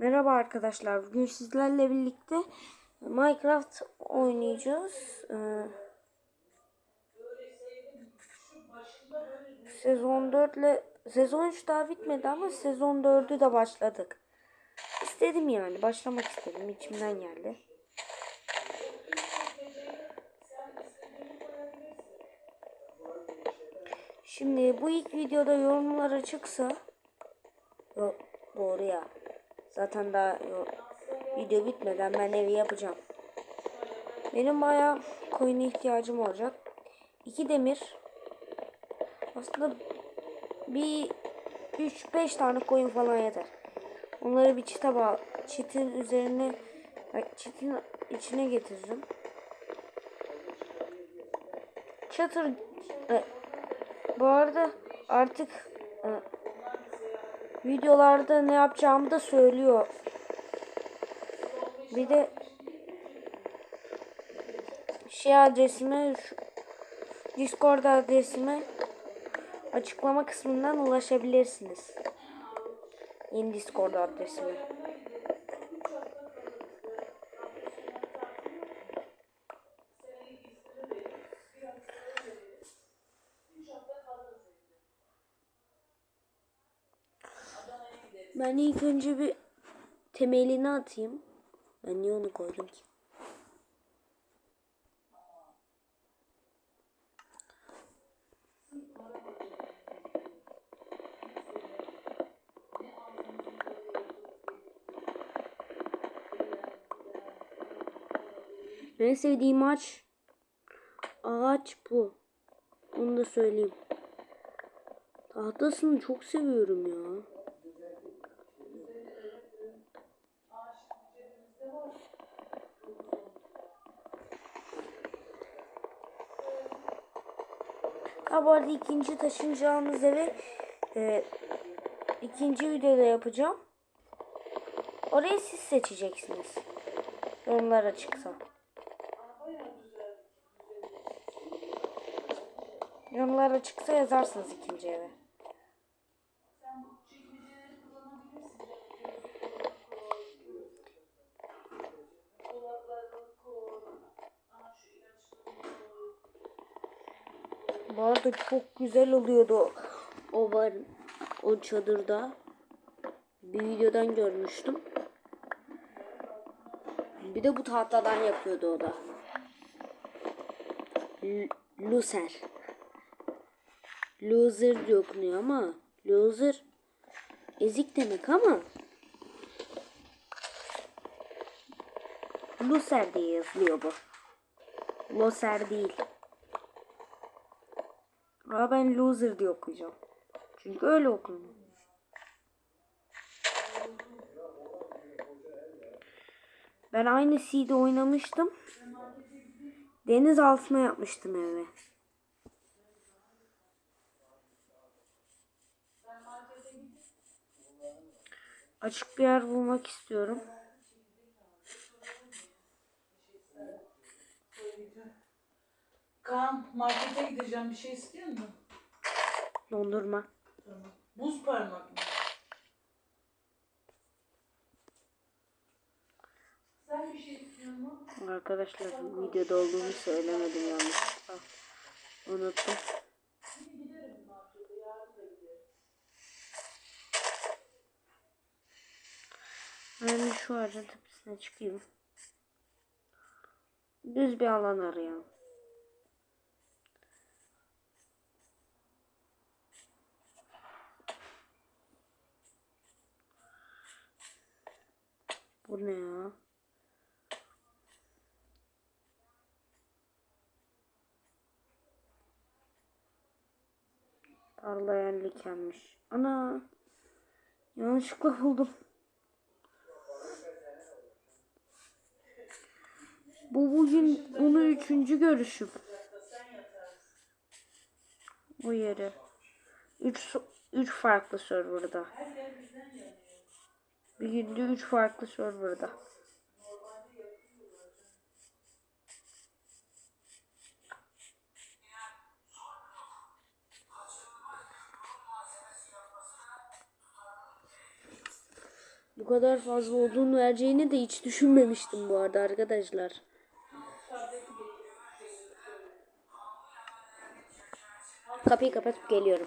Merhaba arkadaşlar. Bugün sizlerle birlikte Minecraft oynayacağız. Ee, sezon 4 ile sezon 3 daha bitmedi ama sezon 4'ü de başladık. İstedim yani. Başlamak istedim. içimden geldi. Şimdi bu ilk videoda yorumlara çıksa Yok doğru ya. Zaten daha video bitmeden ben evi yapacağım. Benim bayağı koyuna ihtiyacım olacak. İki demir. Aslında bir 3-5 tane koyun falan yeter. Onları bir çite bağ çitin üzerine çitin içine getiririm. Çatır e, bu arada artık e, videolarda ne yapacağımı da söylüyor. Bir de şey adresime Discord adresime açıklama kısmından ulaşabilirsiniz. Yeni Discord adresime. Ben ilk önce bir temelini atayım. Ben niye onu koydum ki? En sevdiğim ağaç ağaç bu. Onu da söyleyeyim. Tahtasını çok seviyorum ya. Ha bu arada ikinci taşınacağımız evi e, ikinci videoda yapacağım. Orayı siz seçeceksiniz. Yorumlar açıksa. Yorumlar açıksa yazarsınız ikinci eve. Bu arada çok güzel oluyordu o, var o çadırda. Bir videodan görmüştüm. Bir de bu tahtadan yapıyordu o da. L- Loser. Loser diye okunuyor ama loser ezik demek ama Loser diye yazılıyor bu. Loser değil. Ama ben loser diye okuyacağım. Çünkü öyle okunuyor. Ben aynı C'de oynamıştım. Deniz altına yapmıştım evi. Açık bir yer bulmak istiyorum. Kaan markete gideceğim bir şey istiyor musun? Dondurma. Tamam. Buz parmak mı? Sen bir şey istiyor musun? Arkadaşlar videoda olduğumu söylemedim yanlışlıkla. Unuttum. Giderim markete yarın da giderim. Ben şu ağacın tepesine çıkayım. Düz bir alan arayalım. Bu ne ya? Parlayan likenmiş. Ana. Yanlışlıkla buldum. Bu bugün onu üçüncü görüşüm. Bu yeri. Üç, üç farklı serverda. Bir günde üç farklı serverda. Bu kadar fazla odun vereceğini de hiç düşünmemiştim bu arada arkadaşlar. Kapıyı kapatıp geliyorum.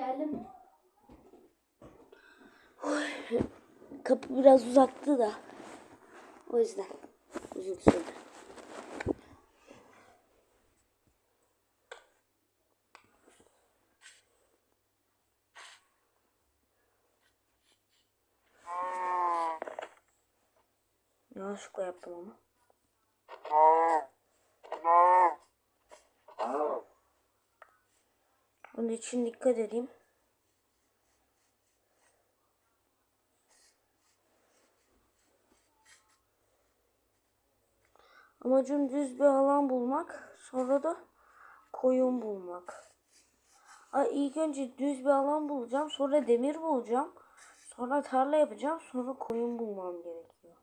Geldim. Kapı biraz uzaktı da. O yüzden uzun sürdü. Yanlışlıkla yaptım ama. İçin dikkat edeyim. Amacım düz bir alan bulmak. Sonra da koyun bulmak. Ay, ilk önce düz bir alan bulacağım. Sonra demir bulacağım. Sonra tarla yapacağım. Sonra koyun bulmam gerekiyor.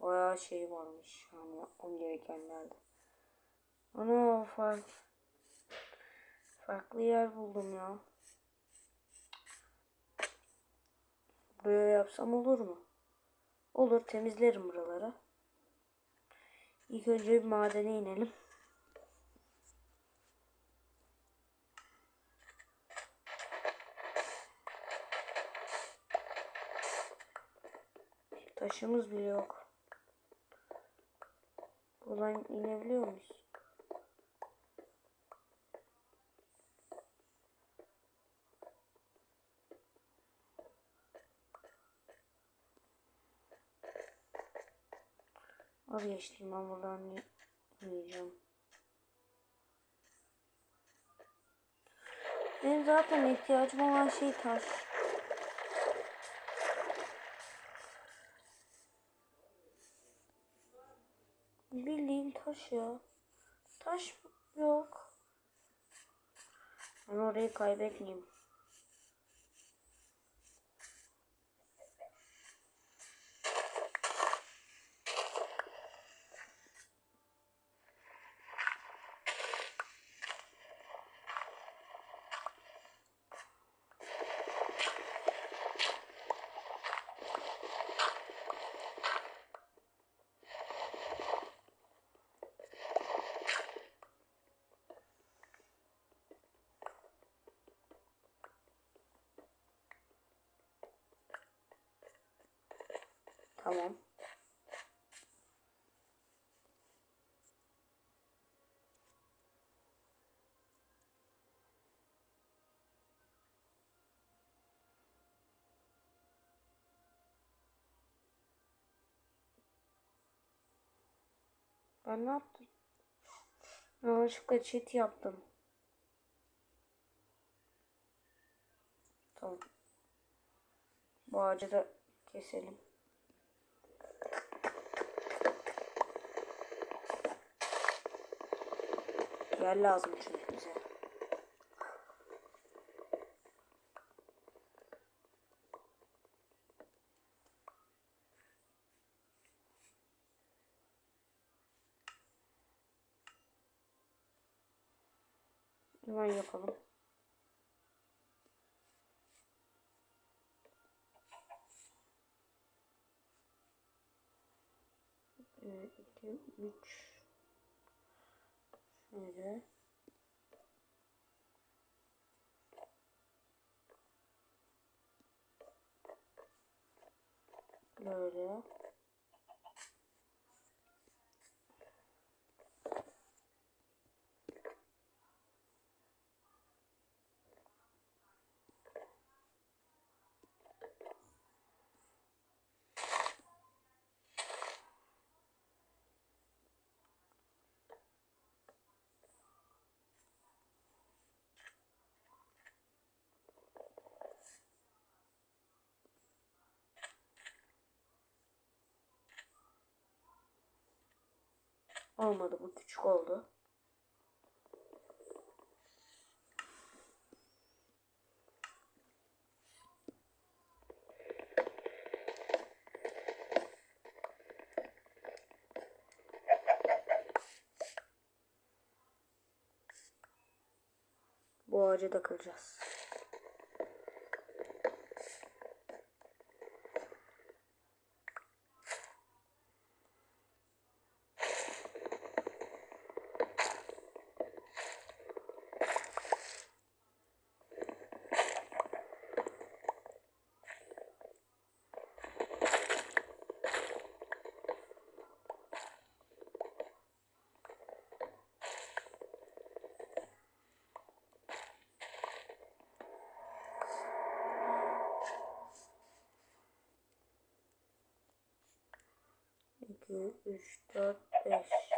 Bayağı şey varmış. Yani yapmam gerekenlerde. Ana fark. Farklı yer buldum ya. Buraya yapsam olur mu? Olur temizlerim buraları. İlk önce bir madene inelim. Taşımız bile yok. Buradan inebiliyor muyuz? Vazgeçtim ben buradan yiyeceğim. Benim zaten ihtiyacım olan şey taş. Bildiğin taş ya. Taş yok. Ben orayı kaybetmeyeyim. Tamam. Ben ne yaptım? Yanlışlıkla çit yaptım. Tamam. Bu ağacı da keselim. Yer lazım çünkü bize. Hemen yapalım. Bir, iki, üç. Şöyle. Böyle. Olmadı bu küçük oldu. Bu ağaca da kıracağız. 2, 3, 4, 5.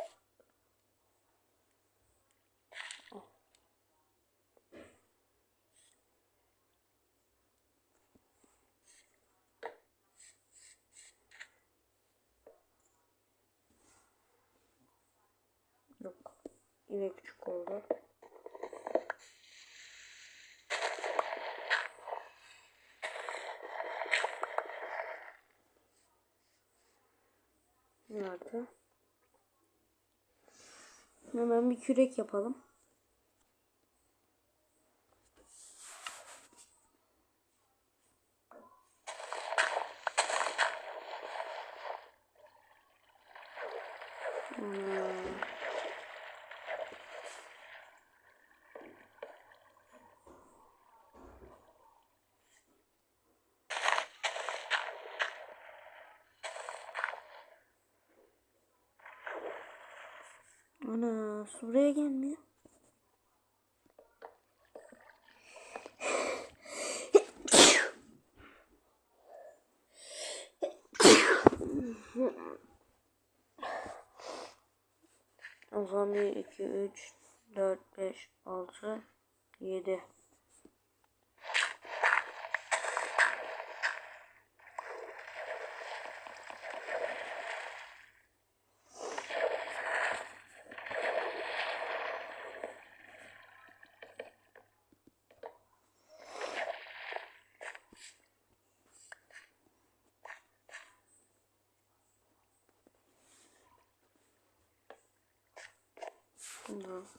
Hemen bir kürek yapalım. Hmm. Su buraya gelmiyor. O zaman 1, 2, 3, 4, 5, 6, 7.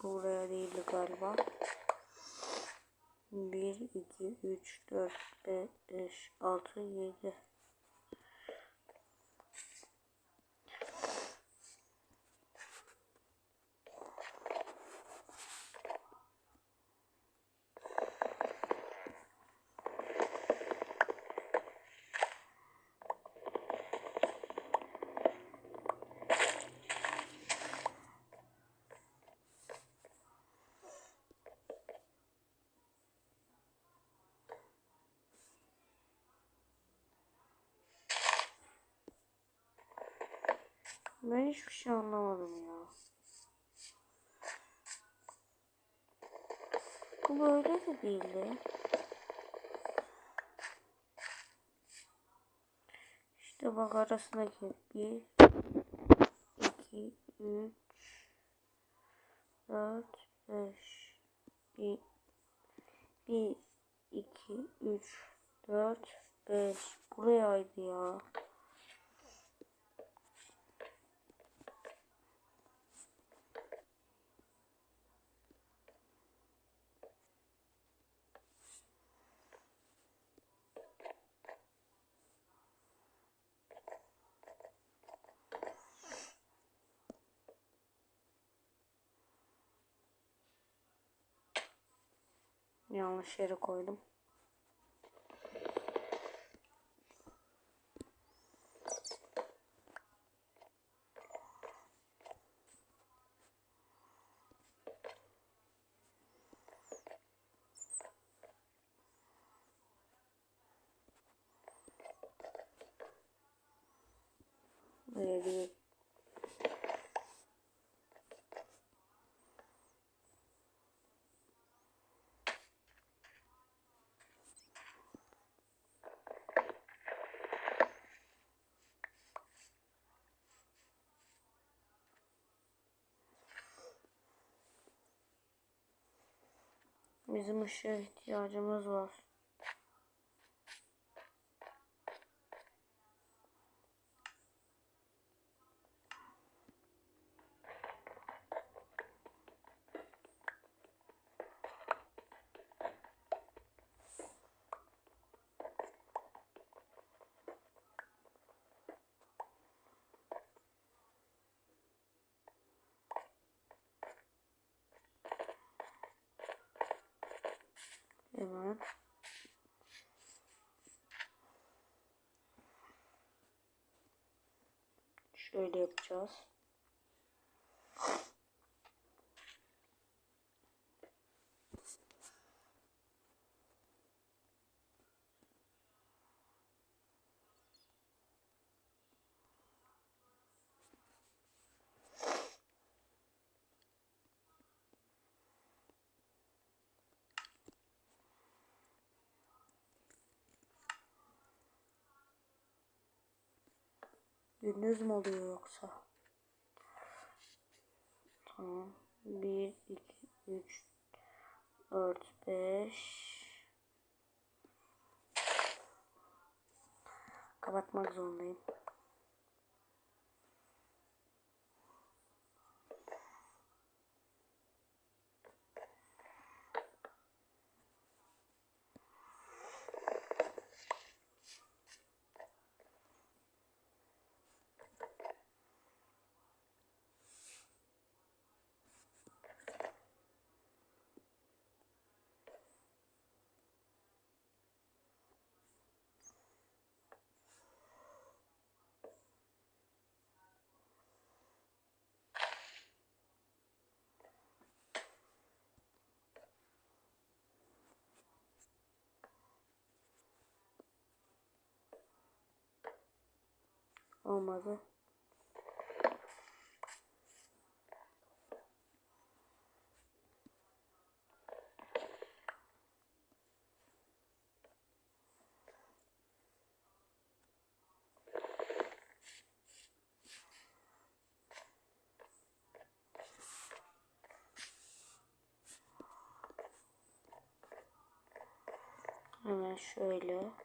buraya değildi galiba. 1, 2, 3, 4, 5, 6, 7. Ben hiçbir şey anlamadım ya. Bu böyle de değildi. İşte bak arasındaki bir, iki, üç, dört, beş, bir, bir, iki, üç, dört, beş. Burayaydı ya. Yanlış yere koydum. Böyle bir Bizim ışığa ihtiyacımız var. Şöyle yapacağız. Gündüz mü oluyor yoksa? Tamam. 1, 2, 3, 4, 5. Kapatmak zorundayım. Olmadı. Hemen şöyle.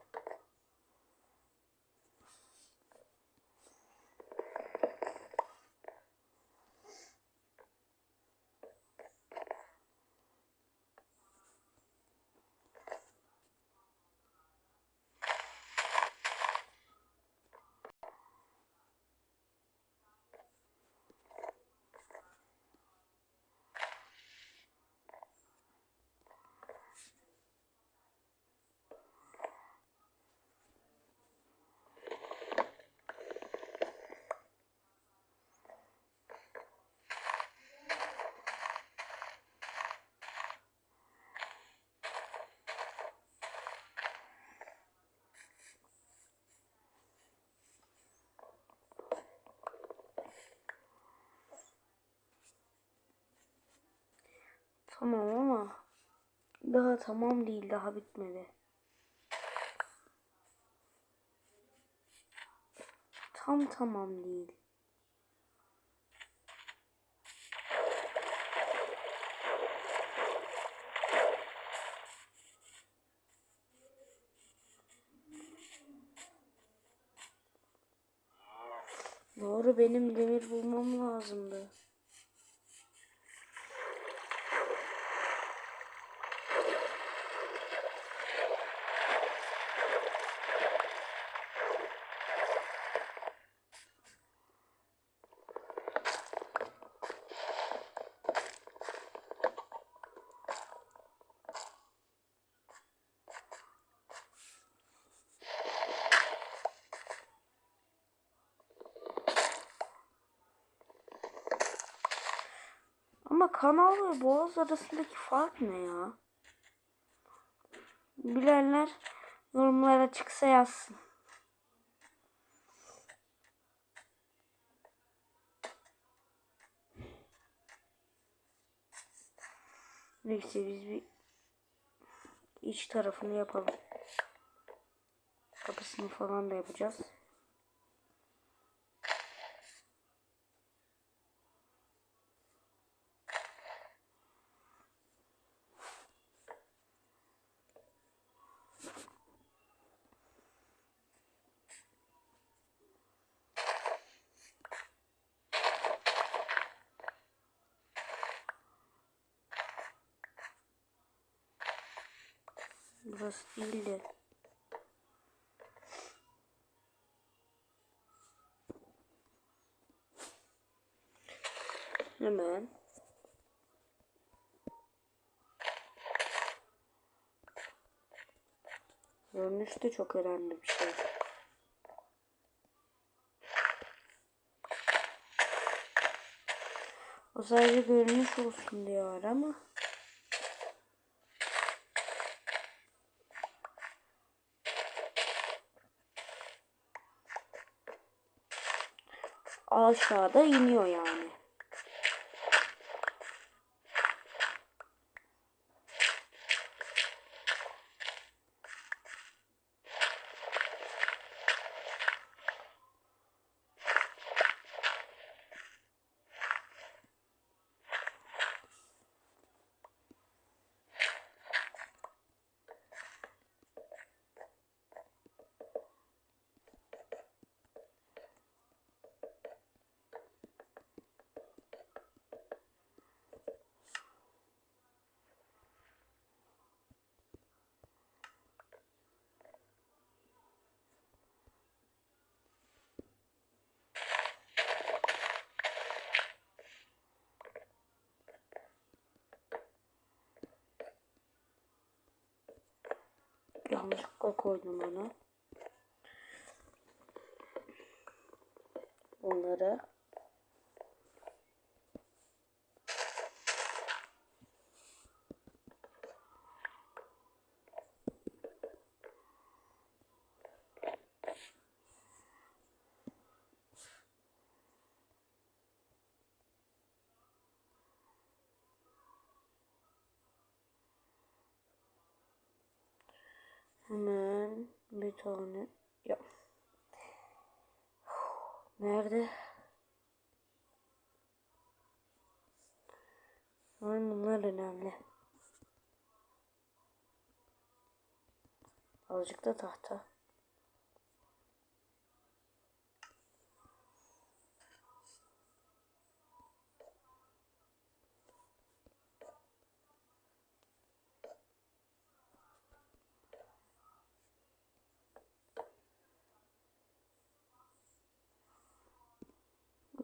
Tamam ama daha tamam değil, daha bitmedi. Tam tamam değil. Doğru benim demir bulmam lazımdı. Ama kanal ve boğaz arasındaki fark ne ya? Bilenler yorumlara çıksa yazsın. Neyse biz bir iç tarafını yapalım. Kapısını falan da yapacağız. Burası değil de. Hemen. Görünüş de çok önemli bir şey. O sadece görünüş olsun diyor ama. Aşağıda iniyor yani. Yanlışlıkla koydum onu. Bunları hemen bir tane ya nerede? Ay bunlar önemli. Azıcık da tahta.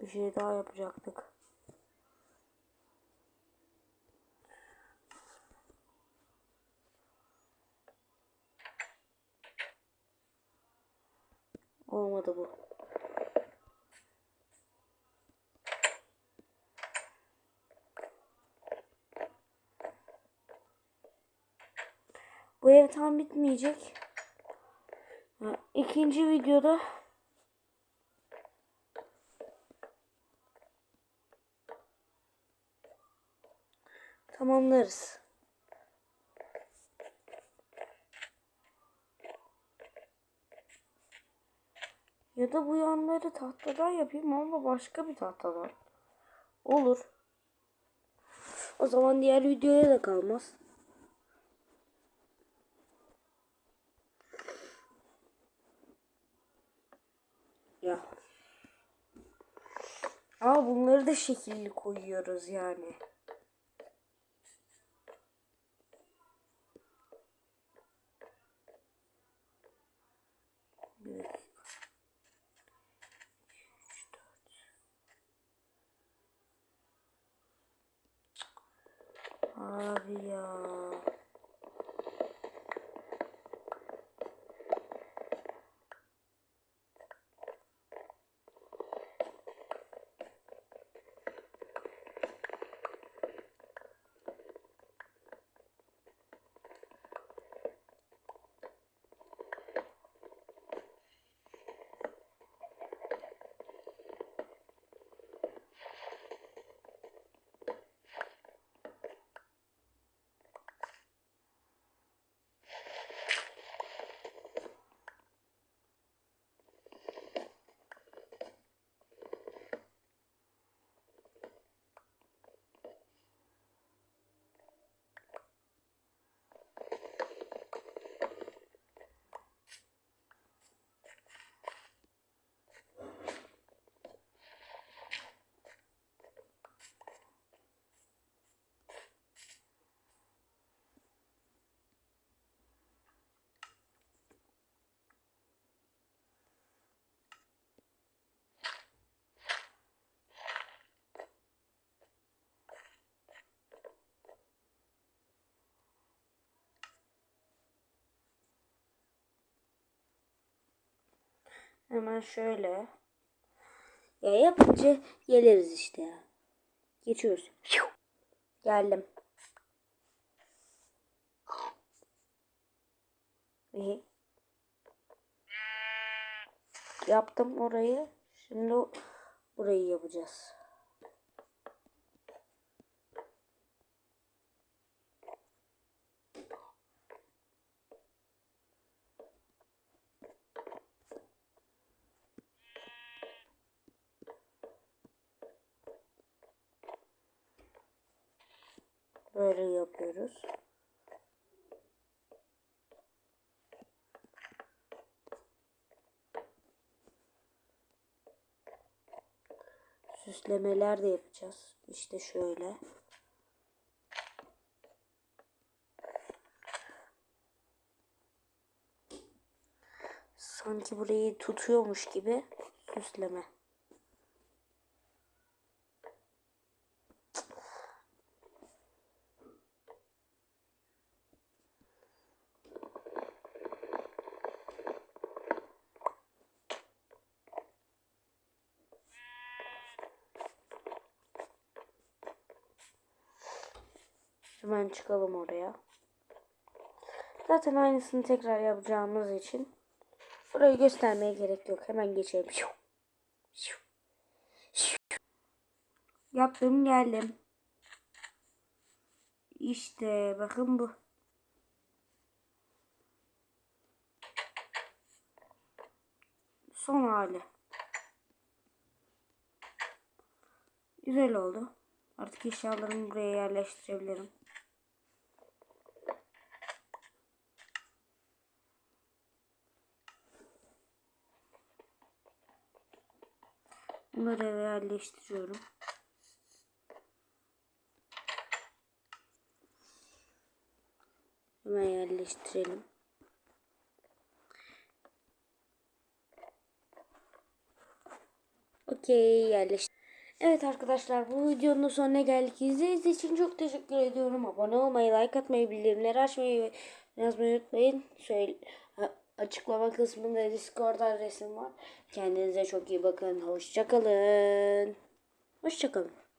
Bir şey daha yapacaktık. Olmadı bu. Bu ev tam bitmeyecek. İkinci videoda tamamlarız. Ya da bu yanları tahtadan yapayım ama başka bir tahtadan. Olur. O zaman diğer videoya da kalmaz. Ya. Ama bunları da şekilli koyuyoruz yani. Hemen şöyle. Ya yapınca geliriz işte ya. Geçiyoruz. Geldim. İyi. Yaptım orayı. Şimdi burayı yapacağız. Böyle yapıyoruz. Süslemeler de yapacağız. İşte şöyle. Sanki burayı tutuyormuş gibi süsleme. Hemen çıkalım oraya. Zaten aynısını tekrar yapacağımız için burayı göstermeye gerek yok. Hemen geçelim. Şiu. Şiu. Şiu. Yaptım geldim. İşte bakın bu. Son hali. Güzel oldu. Artık eşyalarımı buraya yerleştirebilirim. Bunları eve yerleştiriyorum. Hemen yerleştirelim. Okey yerleştir. Evet arkadaşlar bu videonun sonuna geldik. İzlediğiniz için çok teşekkür ediyorum. Abone olmayı, like atmayı, bildirimleri açmayı ve yazmayı unutmayın. Söyle, açıklama kısmında Discord adresim var. Kendinize çok iyi bakın. Hoşçakalın. Hoşçakalın.